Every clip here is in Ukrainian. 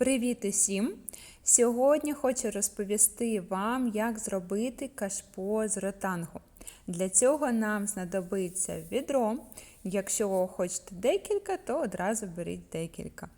Привіт усім! Сьогодні хочу розповісти вам, як зробити кашпо з ротангу. Для цього нам знадобиться відро. Якщо хочете декілька, то одразу беріть декілька.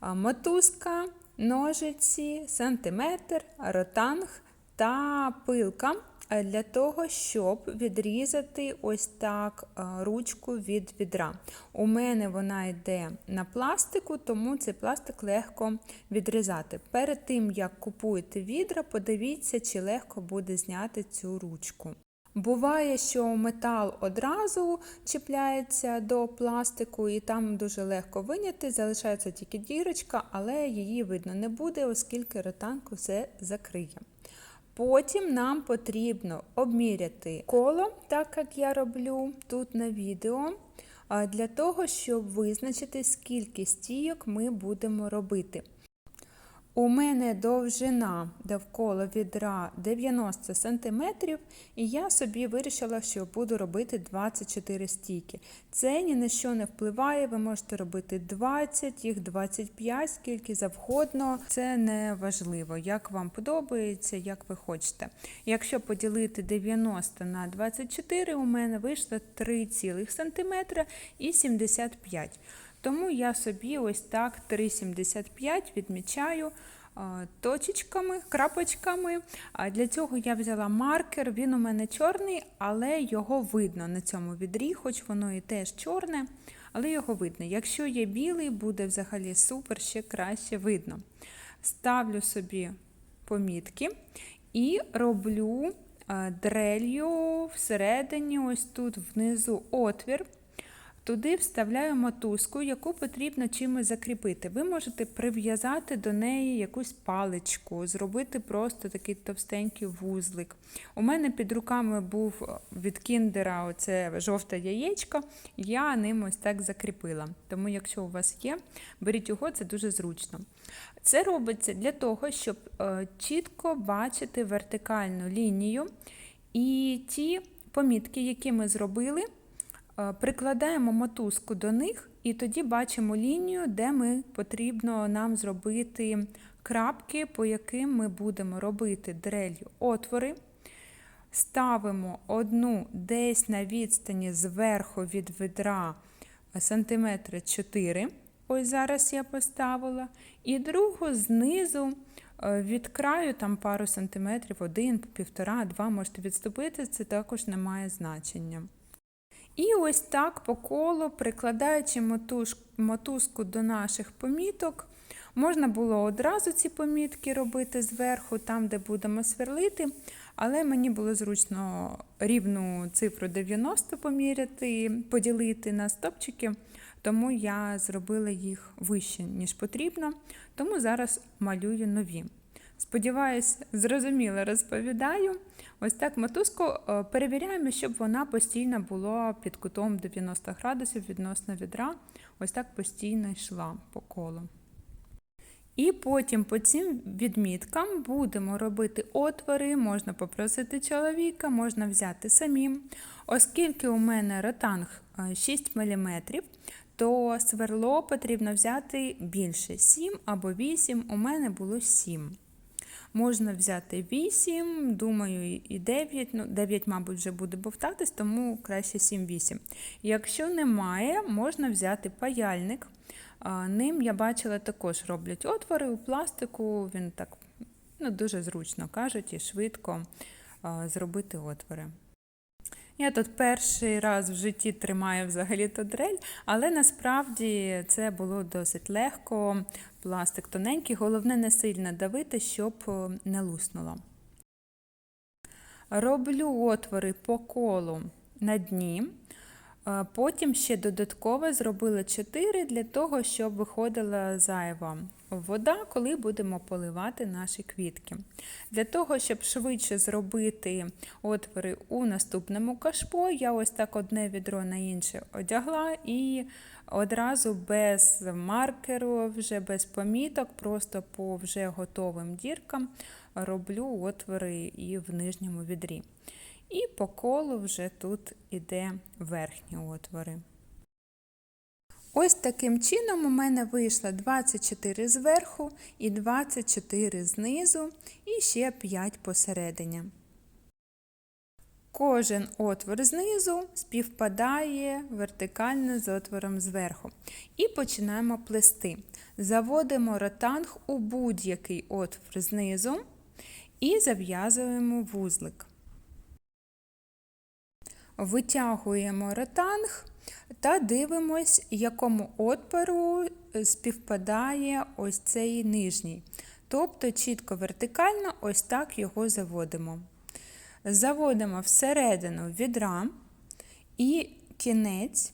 Мотузка, ножиці, сантиметр, ротанг та пилка для того, щоб відрізати ось так е, ручку від відра. У мене вона йде на пластику, тому цей пластик легко відрізати. Перед тим, як купуєте відра, подивіться, чи легко буде зняти цю ручку. Буває, що метал одразу чіпляється до пластику, і там дуже легко виняти, залишається тільки дірочка, але її видно не буде, оскільки ротанку все закриє. Потім нам потрібно обміряти коло, так як я роблю тут на відео, для того, щоб визначити, скільки стійок ми будемо робити. У мене довжина довкола відра 90 см, і я собі вирішила, що буду робити 24 стійки. Це ні на що не впливає, ви можете робити 20, їх 25, скільки завгодно. Це не важливо, як вам подобається, як ви хочете. Якщо поділити 90 на 24, у мене вийшло 3,5 см і 75 см. Тому я собі ось так 3,75 відмічаю точечками, крапочками. Для цього я взяла маркер, він у мене чорний, але його видно на цьому відрі, хоч воно і теж чорне, але його видно. Якщо є білий, буде взагалі супер, ще краще видно. Ставлю собі помітки і роблю дрелью всередині, ось тут внизу отвір. Туди вставляю мотузку, яку потрібно чимось закріпити. Ви можете прив'язати до неї якусь паличку, зробити просто такий товстенький вузлик. У мене під руками був від кіндера оце жовте яєчко, я ним ось так закріпила. Тому, якщо у вас є, беріть його, це дуже зручно. Це робиться для того, щоб е, чітко бачити вертикальну лінію і ті помітки, які ми зробили. Е, прикладаємо мотузку до них і тоді бачимо лінію, де ми потрібно нам зробити крапки, по яким ми будемо робити дрелью отвори. Ставимо одну десь на відстані зверху від ведра сантиметри 4. Ось зараз я поставила. І другу знизу е, від краю там пару сантиметрів, один, півтора, два можете відступити, це також не має значення. І ось так по колу, прикладаючи мотузку до наших поміток, можна було одразу ці помітки робити зверху, там, де будемо сверлити, але мені було зручно рівну цифру 90 поміряти, поділити на стопчики, тому я зробила їх вище, ніж потрібно, тому зараз малюю нові. Сподіваюсь, зрозуміло розповідаю. Ось так мотузку е, перевіряємо, щоб вона постійно була під кутом 90 градусів відносно відра. Ось так постійно йшла по колу. І потім по цим відміткам будемо робити отвори, можна попросити чоловіка, можна взяти самим. Оскільки у мене ротанг 6 е, мм, то сверло потрібно взяти більше 7 або 8, у мене було 7 Можна взяти 8, думаю, і 9. Ну, 9, мабуть, вже буде бовтатись, тому краще 7-8. Якщо немає, можна взяти паяльник. Ним я бачила, також роблять отвори у пластику, він так ну, дуже зручно кажуть і швидко зробити отвори. Я тут перший раз в житті тримаю взагалі то дрель, але насправді це було досить легко, пластик тоненький, головне не сильно давити, щоб е, не луснуло. Роблю отвори по колу на дні. Е, потім ще додатково зробила 4 для того, щоб виходила зайва вода, коли будемо поливати наші квітки. Для того, щоб швидше зробити отвори у наступному кашпо, я ось так одне відро на інше одягла і одразу без маркеру, вже без поміток, просто по вже готовим діркам роблю отвори і в нижньому відрі. І по колу вже тут іде верхні отвори. Ось таким чином у мене вийшло 24 зверху і 24 знизу, і ще 5 посередині. Кожен отвор знизу співпадає вертикально з отвором зверху. І починаємо плести. Заводимо ротанг у будь-який отвор знизу і зав'язуємо вузлик. Витягуємо ротанг та дивимось, якому отпору співпадає ось цей нижній. Тобто чітко вертикально ось так його заводимо. Заводимо всередину відра і кінець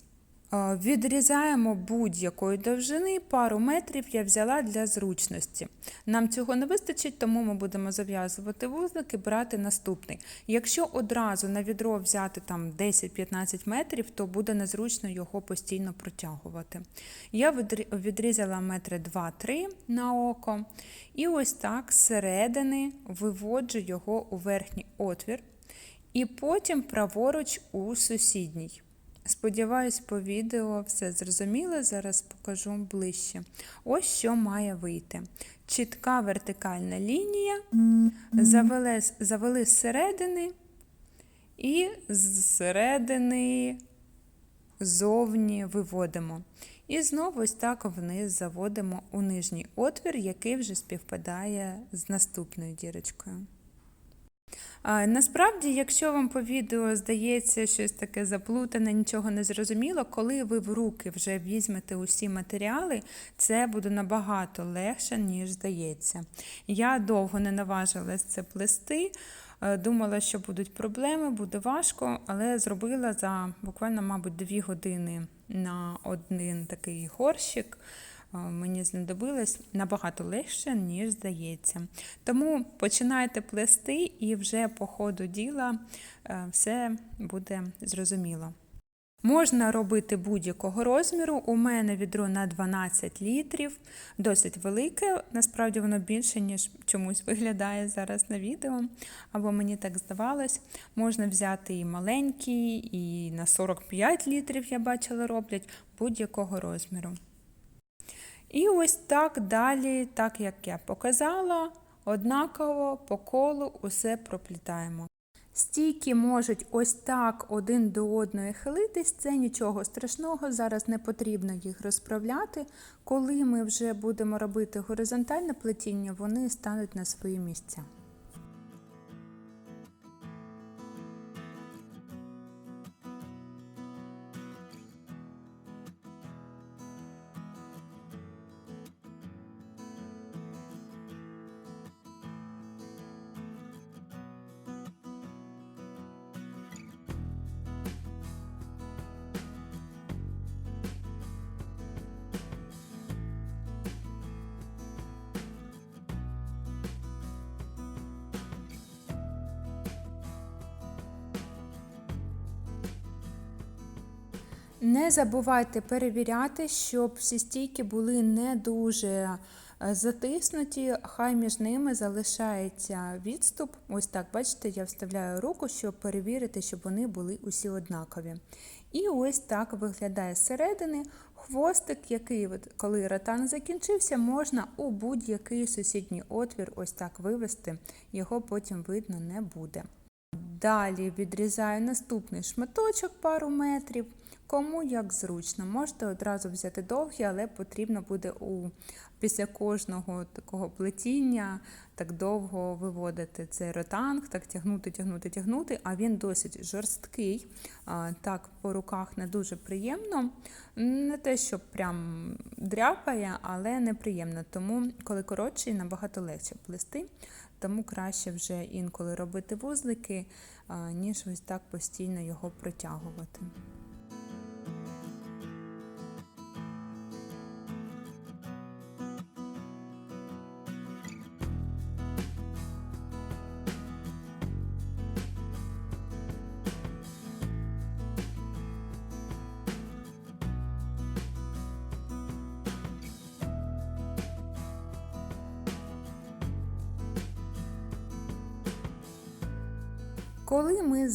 Відрізаємо будь-якої довжини, пару метрів я взяла для зручності. Нам цього не вистачить, тому ми будемо зав'язувати вузлик і брати наступний. Якщо одразу на відро взяти там 10-15 метрів, то буде незручно його постійно протягувати. Я відрізала метри 2-3 на око, і ось так зсередини виводжу його у верхній отвір, і потім праворуч у сусідній. Сподіваюсь, по відео все зрозуміло, зараз покажу ближче. Ось що має вийти. Чітка вертикальна лінія, завели, завели зсередини і зсередини зовні виводимо. І знову ось так вниз заводимо у нижній отвір, який вже співпадає з наступною дірочкою. Насправді, якщо вам по відео здається щось таке заплутане, нічого не зрозуміло, коли ви в руки вже візьмете усі матеріали, це буде набагато легше, ніж здається. Я довго не наважилась це плести. Е, думала, що будуть проблеми, буде важко, але зробила за буквально, мабуть, дві години на один такий горщик. Е, мені знадобилось набагато легше, ніж здається. Тому починайте плести і вже по ходу діла е, все буде зрозуміло. Можна робити будь-якого розміру. У мене відро на 12 літрів, досить велике, насправді воно більше, ніж чомусь виглядає зараз на відео, або мені так здавалось. Можна взяти і маленький, і на 45 літрів я бачила роблять будь-якого розміру. І ось так далі, так як я показала, однаково по колу усе проплітаємо. Стійки можуть ось так один до одної хилитись, це нічого страшного, зараз не потрібно їх розправляти. Коли ми вже будемо робити горизонтальне плетіння, вони стануть на свої місця. Не забувайте перевіряти, щоб всі стійки були не дуже е, затиснуті, хай між ними залишається відступ. Ось так, бачите, я вставляю руку, щоб перевірити, щоб вони були усі однакові. І ось так виглядає зсередини хвостик, який, коли ротан закінчився, можна у будь-який сусідній отвір ось так вивести, його потім видно не буде. Далі відрізаю наступний шматочок пару метрів. Кому як зручно, можете одразу взяти довгі, але потрібно буде у після кожного такого плетіння так довго виводити цей ротанг, так тягнути, тягнути, тягнути, а він досить жорсткий, так по руках не дуже приємно. Не те, що прям дряпає, але неприємно. Тому, коли коротший, набагато легше плести, тому краще вже інколи робити вузлики, ніж ось так постійно його протягувати.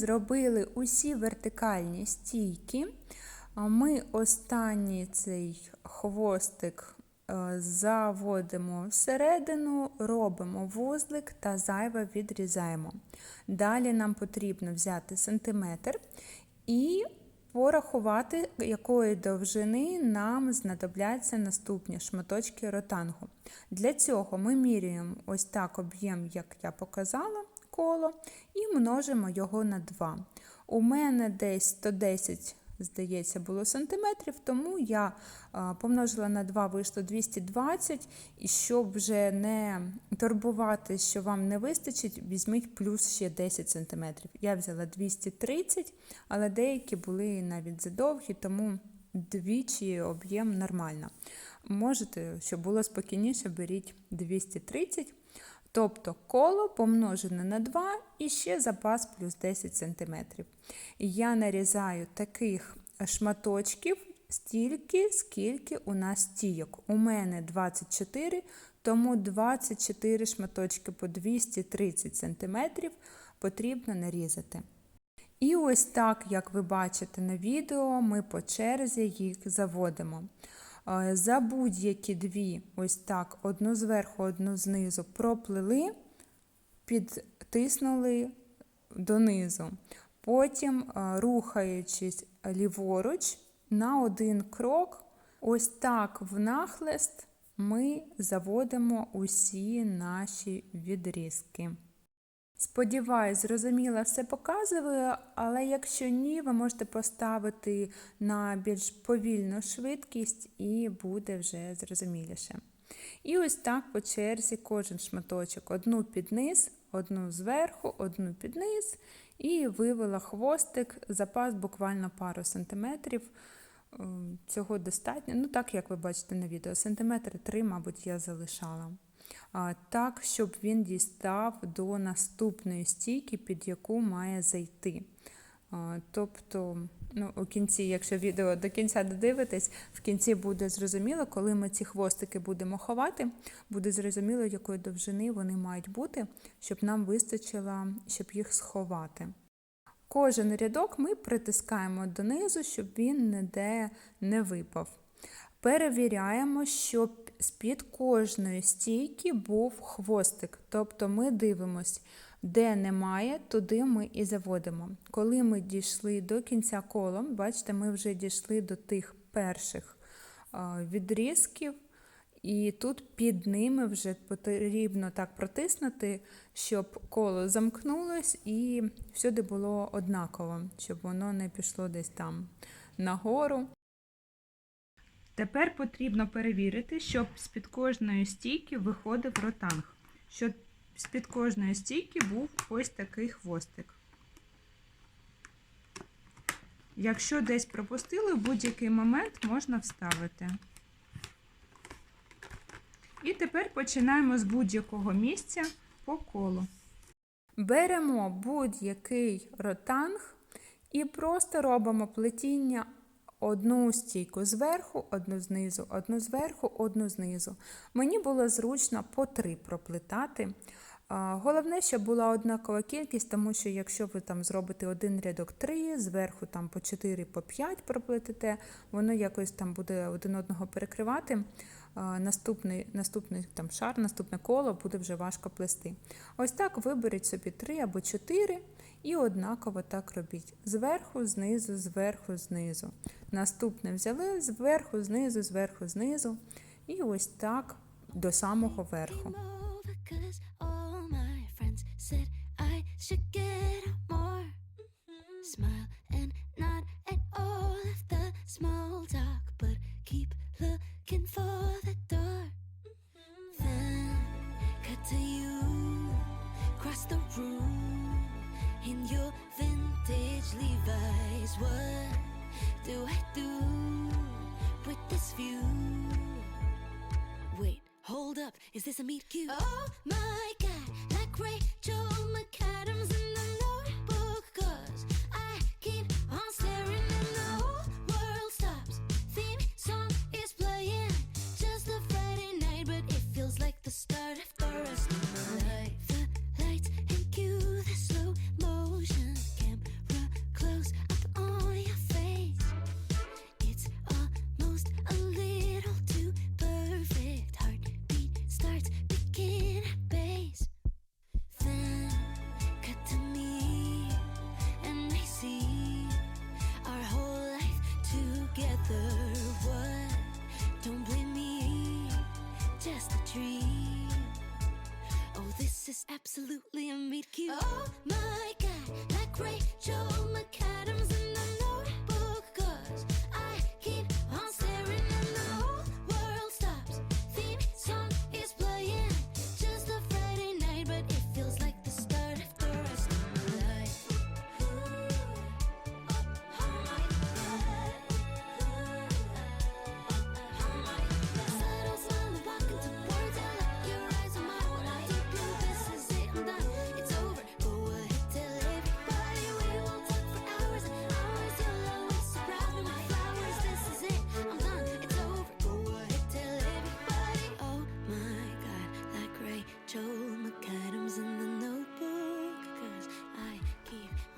Зробили усі вертикальні стійки, Ми останній цей хвостик е, заводимо всередину, робимо вузлик та зайве відрізаємо. Далі нам потрібно взяти сантиметр і порахувати, якої довжини нам знадобляться наступні шматочки ротангу. Для цього ми міряємо ось так об'єм, як я показала, коло, і множимо його на 2. У мене десь 110 здається, було сантиметрів, тому я помножила на 2, вийшло 220, і щоб вже не турбувати, що вам не вистачить, візьміть плюс ще 10 сантиметрів. Я взяла 230, але деякі були навіть задовгі, тому двічі об'єм нормально. Можете, щоб було спокійніше, беріть 230. Тобто коло помножене на 2 і ще запас плюс 10 см. Я нарізаю таких шматочків стільки, скільки у нас стійок. У мене 24, тому 24 шматочки по 230 см потрібно нарізати. І ось так, як ви бачите на відео, ми по черзі їх заводимо. За будь-які дві, ось так, одну зверху, одну знизу, проплили, підтиснули донизу. Потім, рухаючись ліворуч, на один крок, ось так внахлест ми заводимо усі наші відрізки. Сподіваюсь, зрозуміло все показую, але якщо ні, ви можете поставити на більш повільну швидкість і буде вже зрозуміліше. І ось так по черзі кожен шматочок одну під низ, одну зверху, одну під низ і вивела хвостик, запас буквально пару сантиметрів. Цього достатньо. Ну, так, як ви бачите на відео, сантиметри три, мабуть, я залишала так, щоб він дістав до наступної стійки, під яку має зайти. Тобто, ну, у кінці, якщо відео до кінця додивитесь, в кінці буде зрозуміло, коли ми ці хвостики будемо ховати, буде зрозуміло, якої довжини вони мають бути, щоб нам вистачило, щоб їх сховати. Кожен рядок ми притискаємо донизу, щоб він ніде не випав. Перевіряємо, щоб з-під кожної стійки був хвостик. Тобто ми дивимось, де немає, туди ми і заводимо. Коли ми дійшли до кінця кола, бачите, ми вже дійшли до тих перших відрізків, і тут під ними вже потрібно так протиснути, щоб коло замкнулось і всюди було однаково, щоб воно не пішло десь там нагору. Тепер потрібно перевірити, щоб з-під кожної стійки виходив ротанг. Щоб з-під кожної стійки був ось такий хвостик. Якщо десь пропустили, в будь-який момент можна вставити. І тепер починаємо з будь-якого місця по колу. Беремо будь-який ротанг і просто робимо плетіння одну стійку зверху, одну знизу, одну зверху, одну знизу. Мені було зручно по три проплетати. Головне, щоб була однакова кількість, тому що якщо ви там зробите один рядок 3, зверху там по 4, по 5 проплетете, воно якось там буде один одного перекривати. Наступний наступний там шар, наступне коло буде вже важко плести. Ось так виберіть собі 3 або 4 і однаково так робіть. Зверху, знизу, зверху, знизу. Наступне взяли зверху, знизу, зверху, знизу. І ось так до самого верху. Mm-hmm. Smile and nod at all of the small talk, but keep looking for the door. Mm-hmm. Then cut to you, cross the room in your vintage Levi's. What do I do with this view? Wait, hold up, is this a meet cute? Oh, oh my god, like Rachel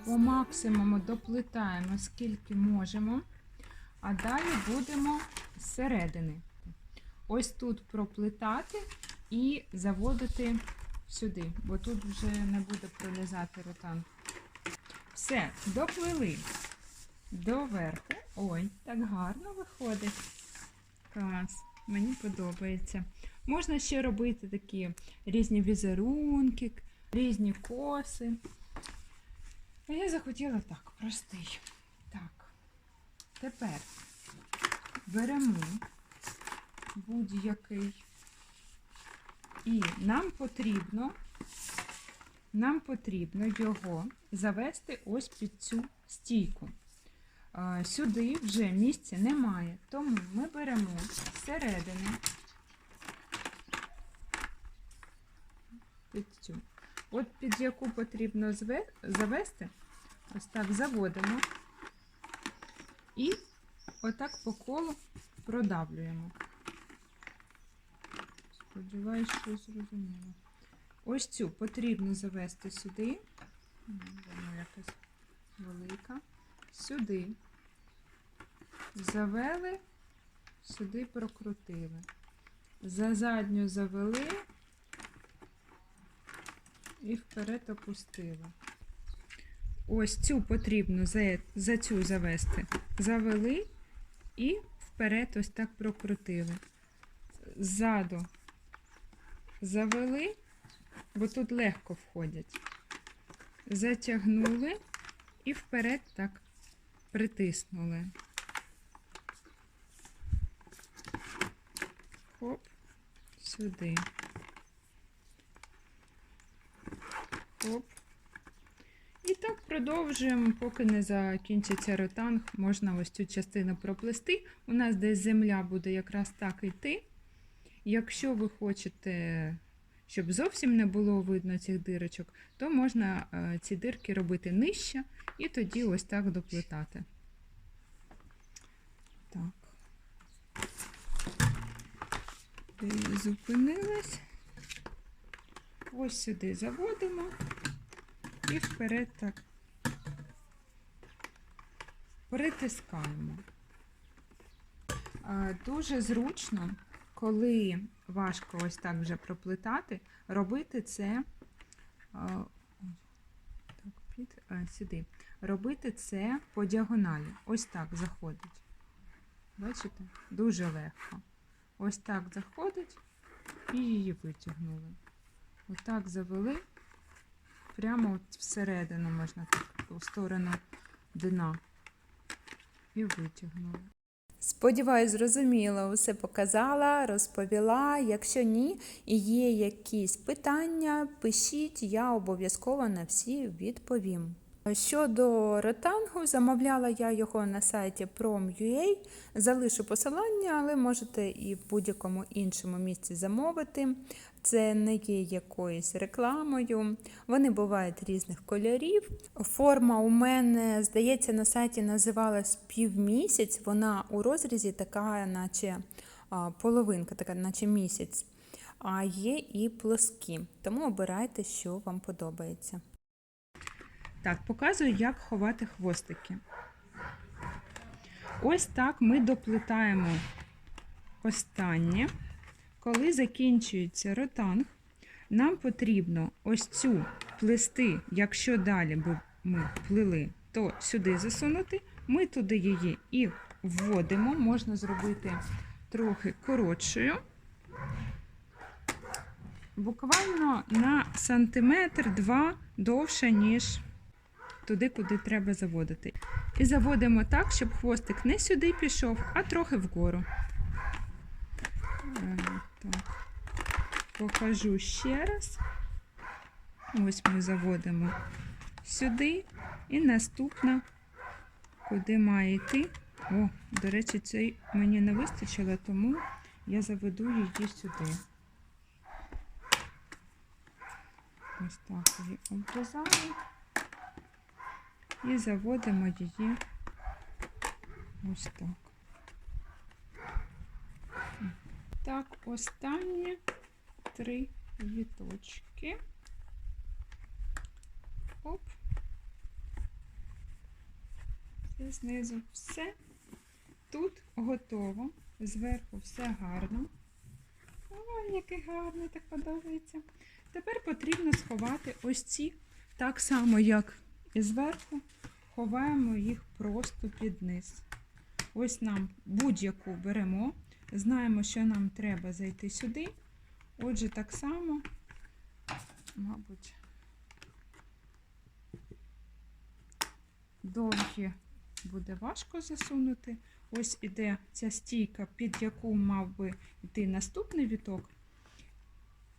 По максимуму доплітаємо скільки можемо, а далі будемо зсередини. Ось тут проплітати і заводити сюди, бо тут вже не буде пролізати ротан. Все, доплили доверху. Ой, так гарно виходить. Клас, мені подобається. Можна ще робити такі різні візерунки, різні коси. А я захотіла так, простий. Так. Тепер беремо будь-який. І нам потрібно, нам потрібно його завести ось під цю стійку. Сюди вже місця немає, тому ми беремо зсередини під цю. От під яку потрібно завести, ось так заводимо і отак по колу продавлюємо. Сподіваюсь, що зрозуміло. Ось цю потрібно завести сюди. Вона якась велика. Сюди. Завели, сюди прокрутили. За задню завели і вперед опустила. Ось цю потрібно за, за цю завести. Завели і вперед ось так прокрутили. Ззаду завели, бо тут легко входять. Затягнули і вперед так притиснули. Хоп, сюди. Оп. Так продовжуємо, поки не закінчиться ротанг, можна ось цю частину проплести. У нас десь земля буде якраз так йти. Якщо ви хочете, щоб зовсім не було видно цих дирочок, то можна е, ці дирки робити нижче і тоді ось так доплетати. Так. Зупинилась. Ось сюди заводимо і вперед так притискаємо. Дуже зручно, коли важко ось так вже проплетати, робити це так, а, сюди. Робити це по діагоналі. Ось так заходить. Бачите? Дуже легко. Ось так заходить і її витягнули. Отак завели, прямо от всередину можна так, у сторону дна. І витягнули. Сподіваюсь, зрозуміло, усе показала, розповіла. Якщо ні, і є якісь питання, пишіть, я обов'язково на всі відповім. Щодо ротангу, замовляла я його на сайті Prom.ua. Залишу посилання, але можете і в будь-якому іншому місці замовити. Це не є якоюсь рекламою. Вони бувають різних кольорів. Форма у мене, здається, на сайті називалась півмісяць. Вона у розрізі така, наче половинка, така, наче місяць. А є і плоскі. Тому обирайте, що вам подобається. Так, показую, як ховати хвостики. Ось так ми доплетаємо останнє. Коли закінчується ротанг, Нам потрібно ось цю плести, якщо далі би ми плели, то сюди засунути. Ми туди її і вводимо. Можна зробити трохи коротшою. Буквально на сантиметр-два довше, ніж туди, куди треба заводити. І заводимо так, щоб хвостик не сюди пішов, а трохи вгору. Е, Так. Покажу ще раз. Ось ми заводимо сюди. І наступна, куди має йти. О, до речі, цей мені не вистачило, тому я заведу її сюди. Ось так її обрізаємо. І заводимо її ось так. Так, останні три віточки. Оп. Це знизу все. Тут готово. Зверху все гарно. Ой, який гарний, так подобається. Тепер потрібно сховати ось ці, так само, як і зверху, ховаємо їх просто під низ. Ось нам будь-яку беремо. Знаємо, що нам треба зайти сюди. Отже, так само, мабуть, довгі буде важко засунути. Ось іде ця стійка, під яку мав би йти наступний віток.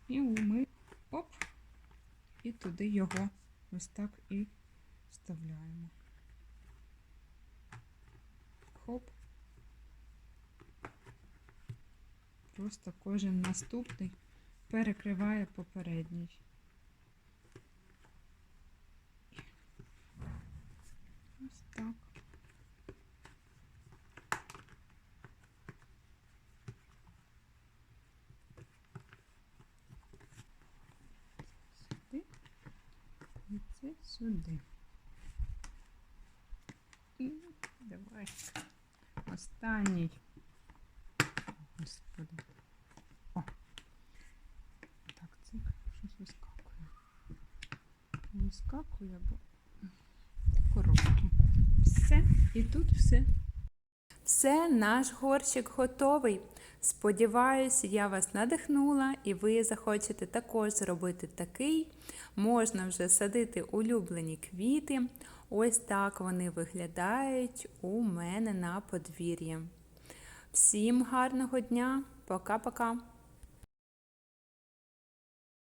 І ми оп, і туди його ось так і вставляємо. Хоп. Просто кожен наступний перекриває попередній. Ось так. Сюди. І це сюди. І давай. Останній. Господи. О. Так, це щось вискакує. Вискакує, бо коробки. Все. І тут все. Все, наш горщик готовий. Сподіваюсь, я вас надихнула і ви захочете також зробити такий. Можна вже садити улюблені квіти. Ось так вони виглядають у мене на подвір'ї. Всім гарного дня, пока-пока!